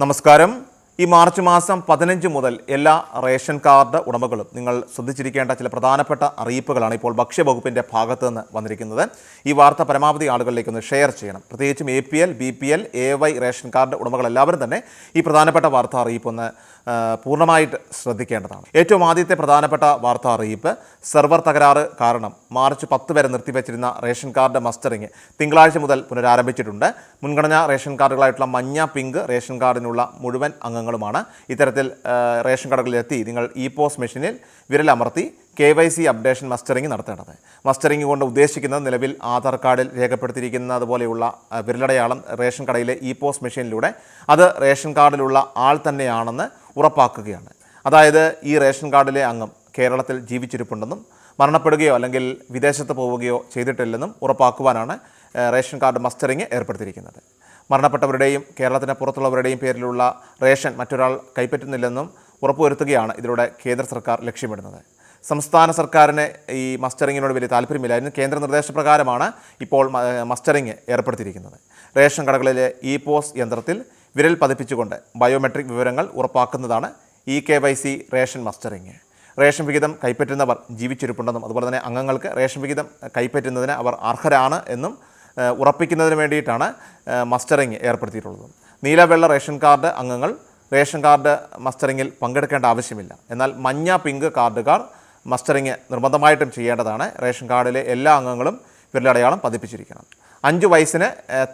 നമസ്കാരം. ഈ മാർച്ച് മാസം പതിനഞ്ച് മുതൽ എല്ലാ റേഷൻ കാർഡ് ഉടമകളും നിങ്ങൾ ശ്രദ്ധിച്ചിരിക്കേണ്ട ചില പ്രധാനപ്പെട്ട അറിയിപ്പുകളാണ് ഇപ്പോൾ ഭക്ഷ്യവകുപ്പിന്റെ ഭാഗത്ത് നിന്ന് വന്നിരിക്കുന്നത്. ഈ വാർത്ത പരമാവധി ആളുകളിലേക്ക് ഒന്ന് ഷെയർ ചെയ്യണം. പ്രത്യേകിച്ചും A P L B P L A Y ration card ഉടമകളെല്ലാവരും തന്നെ ഈ പ്രധാനപ്പെട്ട വാർത്താ അറിയിപ്പ് ഒന്ന് പൂർണമായിട്ട് ശ്രദ്ധിക്കേണ്ടതാണ്. ഏറ്റവും ആദ്യത്തെ പ്രധാനപ്പെട്ട വാർത്താ അറിയിപ്പ് സെർവർ തകരാറ് കാരണം മാർച്ച് പത്ത് വരെ നിർത്തിവെച്ചിരുന്ന റേഷൻ കാർഡ് മസ്റ്ററിങ് തിങ്കളാഴ്ച മുതൽ പുനരാരംഭിച്ചിട്ടുണ്ട്. മുൻഗണനാ റേഷൻ കാർഡുകളായിട്ടുള്ള മഞ്ഞ പിങ്ക് റേഷൻ കാർഡിനുള്ള മുഴുവൻ അംഗങ്ങളുമാണ് ഇത്തരത്തിൽ റേഷൻ കടകളിലെത്തി നിങ്ങൾ ഇ പോസ് മെഷീനിൽ വിരലമർത്തി K Y C updation mustering നടത്തേണ്ടത്. മസ്റ്ററിംഗ് കൊണ്ട് ഉദ്ദേശിക്കുന്നത് നിലവിൽ ആധാർ കാർഡിൽ രേഖപ്പെടുത്തിയിരിക്കുന്നതുപോലെയുള്ള വിരലടയാളം റേഷൻ കടയിലെ ഇ പോസ് മെഷീനിലൂടെ അത് റേഷൻ കാർഡിലുള്ള ആൾ തന്നെയാണെന്ന് ഉറപ്പാക്കുകയാണ്. അതായത് ഈ റേഷൻ കാർഡിലെ അംഗം കേരളത്തിൽ ജീവിച്ചിരിപ്പുണ്ടെന്നും മരണപ്പെടുകയോ അല്ലെങ്കിൽ വിദേശത്ത് പോവുകയോ ചെയ്തിട്ടില്ലെന്നും ഉറപ്പാക്കുവാനാണ് റേഷൻ കാർഡ് മസ്റ്ററിംഗ് ഏർപ്പെടുത്തിയിരിക്കുന്നത്. മരണപ്പെട്ടവരുടെയും കേരളത്തിന് പുറത്തുള്ളവരുടെയും പേരിലുള്ള റേഷൻ മറ്റൊരാൾ കൈപ്പറ്റുന്നില്ലെന്നും ഉറപ്പുവരുത്തുകയാണ് ഇതിലൂടെ കേന്ദ്ര സർക്കാർ ലക്ഷ്യമിടുന്നത്. സംസ്ഥാന സർക്കാരിന് ഈ മസ്റ്ററിങ്ങിനോട് വലിയ താല്പര്യമില്ലായിരുന്നു. കേന്ദ്ര നിർദ്ദേശപ്രകാരമാണ് ഇപ്പോൾ മസ്റ്ററിങ് ഏർപ്പെടുത്തിയിരിക്കുന്നത്. റേഷൻ കടകളിലെ ഇ പോസ് യന്ത്രത്തിൽ വിരൽ പതിപ്പിച്ചുകൊണ്ട് ബയോമെട്രിക് വിവരങ്ങൾ ഉറപ്പാക്കുന്നതാണ് E K Y C ration mustering. Ration വിഹിതം കൈപ്പറ്റുന്നവർ ജീവിച്ചിരിപ്പുണ്ടെന്നും അതുപോലെ തന്നെ അംഗങ്ങൾക്ക് റേഷൻ വിഹിതം കൈപ്പറ്റുന്നതിന് അവർ അർഹരാണ് എന്നും ഉറപ്പിക്കുന്നതിന് വേണ്ടിയിട്ടാണ് മസ്റ്ററിങ് ഏർപ്പെടുത്തിയിട്ടുള്ളത്. നീല വെള്ള റേഷൻ കാർഡ് അംഗങ്ങൾ റേഷൻ കാർഡ് മസ്റ്ററിങ്ങിൽ പങ്കെടുക്കേണ്ട ആവശ്യമില്ല. എന്നാൽ മഞ്ഞ പിങ്ക് കാർഡുകാർ മസ്റ്ററിങ് നിർബന്ധമായിട്ടും ചെയ്യേണ്ടതാണ്. റേഷൻ കാർഡിലെ എല്ലാ അംഗങ്ങളും വിരലടയാളം പതിപ്പിച്ചിരിക്കണം. അഞ്ച് വയസ്സിന്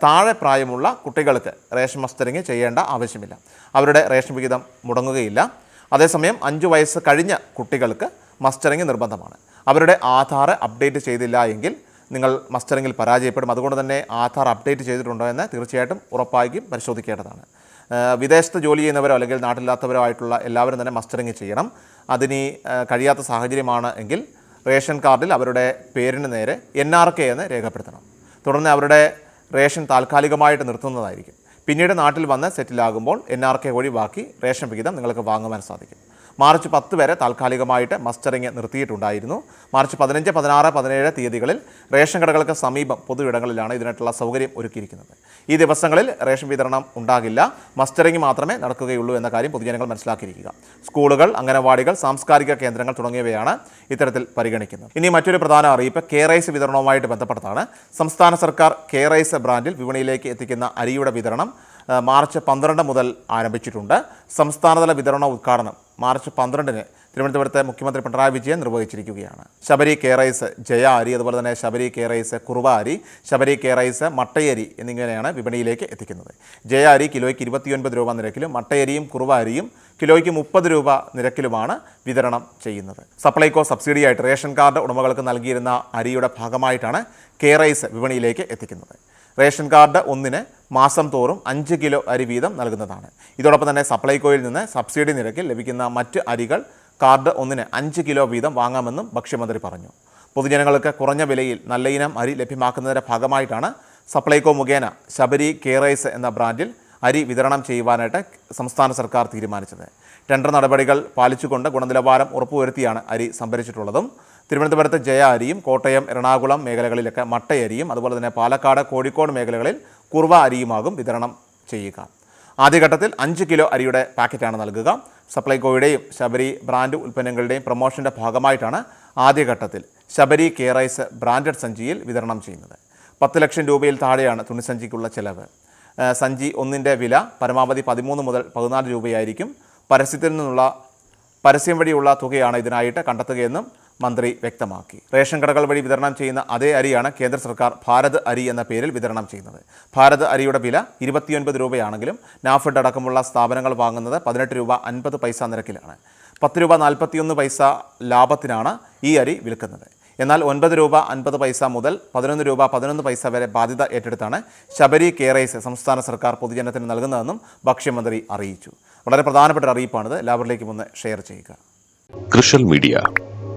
താഴെ പ്രായമുള്ള കുട്ടികൾക്ക് റേഷൻ മസ്റ്ററിങ് ചെയ്യേണ്ട ആവശ്യമില്ല. അവരുടെ റേഷൻ വിഹിതം മുടങ്ങുകയില്ല. അതേസമയം അഞ്ച് വയസ്സ് കഴിഞ്ഞ കുട്ടികൾക്ക് മസ്റ്ററിങ് നിർബന്ധമാണ്. അവരുടെ ആധാർ അപ്ഡേറ്റ് ചെയ്തില്ല എങ്കിൽ നിങ്ങൾ മസ്റ്ററിങ്ങിൽ പരാജയപ്പെടും. അതുകൊണ്ട് തന്നെ ആധാർ അപ്ഡേറ്റ് ചെയ്തിട്ടുണ്ടോ എന്ന് തീർച്ചയായിട്ടും ഉറപ്പായും പരിശോധിക്കേണ്ടതാണ്. വിദേശത്ത് ജോലി ചെയ്യുന്നവരോ അല്ലെങ്കിൽ നാട്ടിലില്ലാത്തവരോ ആയിട്ടുള്ള എല്ലാവരും തന്നെ മസ്റ്ററിങ് ചെയ്യണം. അതിനി കഴിയാത്ത സാഹചര്യമാണ് എങ്കിൽ റേഷൻ കാർഡിൽ അവരുടെ പേരിന് നേരെ എൻ ആർ കെ എന്ന് രേഖപ്പെടുത്തണം. തുടർന്ന് അവരുടെ റേഷൻ താൽക്കാലികമായിട്ട് നിർത്തുന്നതായിരിക്കും. പിന്നീട് നാട്ടിൽ വന്ന് സെറ്റിലാകുമ്പോൾ എൻ ആർ കെ ബാക്കി റേഷൻ വിഹിതം നിങ്ങൾക്ക് വാങ്ങുവാൻ സാധിക്കും. മാർച്ച് പത്ത് വരെ താൽക്കാലികമായിട്ട് മസ്റ്ററിങ് നിർത്തിയിട്ടുണ്ടായിരുന്നു. മാർച്ച് പതിനഞ്ച് പതിനാറ് പതിനേഴ് തീയതികളിൽ റേഷൻ കടകൾക്ക് സമീപം പൊതു ഇടങ്ങളിലാണ് ഇതിനായിട്ടുള്ള സൗകര്യം ഒരുക്കിയിരിക്കുന്നത്. ഈ ദിവസങ്ങളിൽ റേഷൻ വിതരണം ഉണ്ടാകില്ല. മസ്റ്ററിങ് മാത്രമേ നടക്കുകയുള്ളൂ എന്ന കാര്യം പൊതുജനങ്ങൾ മനസ്സിലാക്കിയിരിക്കുക. സ്കൂളുകൾ അംഗനവാടികൾ സാംസ്കാരിക കേന്ദ്രങ്ങൾ തുടങ്ങിയവയാണ് ഇത്തരത്തിൽ പരിഗണിക്കുന്നത്. ഇനി മറ്റൊരു പ്രധാന അറിയിപ്പ് കെ റൈസ് വിതരണവുമായിട്ട് ബന്ധപ്പെട്ടതാണ്. സംസ്ഥാന സർക്കാർ കെ റൈസ് ബ്രാൻഡിൽ വിപണിയിലേക്ക് എത്തിക്കുന്ന അരിയുടെ വിതരണം മാർച്ച് പന്ത്രണ്ട് മുതൽ ആരംഭിച്ചിട്ടുണ്ട്. സംസ്ഥാനതല വിതരണ ഉദ്ഘാടനം മാർച്ച് പന്ത്രണ്ടിന് തിരുവനന്തപുരത്ത് മുഖ്യമന്ത്രി പിണറായി വിജയൻ നിർവഹിച്ചിരിക്കുകയാണ്. ശബരി കെ റൈസ് ജയ അരി അതുപോലെ തന്നെ ശബരി കെ റൈസ് കുറുവ അരി ശബരി കെ റൈസ് മട്ടയരി എന്നിങ്ങനെയാണ് വിപണിയിലേക്ക് എത്തിക്കുന്നത്. ജയ അരി കിലോയ്ക്ക് ഇരുപത്തിയൊൻപത് രൂപ നിരക്കിലും മട്ടയരിയും കുറുവ അരിയും കിലോയ്ക്ക് മുപ്പത് രൂപ നിരക്കിലുമാണ് വിതരണം ചെയ്യുന്നത്. സപ്ലൈകോ സബ്സിഡിയായിട്ട് റേഷൻ കാർഡ് ഉടമകൾക്ക് നൽകിയിരുന്ന അരിയുടെ ഭാഗമായിട്ടാണ് കെ റൈസ് വിപണിയിലേക്ക് എത്തിക്കുന്നത്. റേഷൻ കാർഡ് ഒന്നിന് മാസം തോറും അഞ്ച് കിലോ അരി വീതം നൽകുന്നതാണ്. ഇതോടൊപ്പം തന്നെ സപ്ലൈകോയിൽ നിന്ന് സബ്സിഡി നിരക്കിൽ ലഭിക്കുന്ന മറ്റ് അരികൾ കാർഡ് ഒന്നിന് അഞ്ച് കിലോ വീതം വാങ്ങാമെന്നും ഭക്ഷ്യമന്ത്രി പറഞ്ഞു. പൊതുജനങ്ങൾക്ക് കുറഞ്ഞ വിലയിൽ നല്ല ഇനം അരി ലഭ്യമാക്കുന്നതിന്റെ ഭാഗമായിട്ടാണ് സപ്ലൈകോ മുഖേന ശബരി കേറൈസ് എന്ന ബ്രാൻഡിൽ അരി വിതരണം ചെയ്യുവാനായിട്ട് സംസ്ഥാന സർക്കാർ തീരുമാനിച്ചത്. ടെൻഡർ നടപടികൾ പാലിച്ചുകൊണ്ട് ഗുണനിലവാരം ഉറപ്പുവരുത്തിയാണ് അരി സംഭരിച്ചിട്ടുള്ളതും. തിരുവനന്തപുരത്ത് ജയ അരിയും കോട്ടയം എറണാകുളം മേഖലകളിലൊക്കെ മട്ടയരിയും അതുപോലെ തന്നെ പാലക്കാട് കോഴിക്കോട് മേഖലകളിൽ കുറുവ അരിയുമാകും വിതരണം ചെയ്യുക. ആദ്യഘട്ടത്തിൽ അഞ്ച് കിലോ അരിയുടെ പാക്കറ്റാണ് നൽകുക. സപ്ലൈകോയുടെയും ശബരി ബ്രാൻഡ് ഉൽപ്പന്നങ്ങളുടെയും പ്രൊമോഷന്റെ ഭാഗമായിട്ടാണ് ആദ്യഘട്ടത്തിൽ ശബരി കെ റൈസ് ബ്രാൻഡഡ് സഞ്ചിയിൽ വിതരണം ചെയ്യുന്നത്. പത്ത് ലക്ഷം രൂപയിൽ താഴെയാണ് തുണിസഞ്ചിക്കുള്ള ചെലവ്. സഞ്ചി ഒന്നിന്റെ വില പരമാവധി പതിമൂന്ന് മുതൽ പതിനാല് രൂപയായിരിക്കും. പരസ്യത്തിൽ നിന്നുള്ള പരസ്യം വഴിയുള്ള തുകയാണ് ഇതിനായിട്ട് കണ്ടെത്തുകയെന്നും മന്ത്രി വ്യക്തമാക്കി. റേഷൻ കടകൾ വഴി വിതരണം ചെയ്യുന്ന അതേ അരിയാണ് കേന്ദ്ര സർക്കാർ ഭാരത് അരി എന്ന പേരിൽ വിതരണം ചെയ്യുന്നത്. ഭാരത് അരിയുടെ വില ഇരുപത്തിയൊൻപത് രൂപയാണെങ്കിലും നാഫഡ് അടക്കമുള്ള സ്ഥാപനങ്ങൾ വാങ്ങുന്നത് പതിനെട്ട് രൂപ അൻപത് പൈസ നിരക്കിലാണ്. പത്ത് രൂപ നാൽപ്പത്തിയൊന്ന് പൈസ ലാഭത്തിനാണ് ഈ അരി വിൽക്കുന്നത്. എന്നാൽ ഒൻപത് രൂപ അൻപത് പൈസ മുതൽ പതിനൊന്ന് രൂപ പതിനൊന്ന് പൈസ വരെ ബാധ്യത ഏറ്റെടുത്താണ് ശബരി കെയറൈസ് സംസ്ഥാന സർക്കാർ പൊതുജനത്തിന് നൽകുന്നതെന്നും ഭക്ഷ്യമന്ത്രി അറിയിച്ചു. വളരെ പ്രധാനപ്പെട്ട അറിയിപ്പാണിത്. എല്ലാവരിലേക്കും ഒന്ന് ഷെയർ ചെയ്യുക. കൃഷൽ മീഡിയ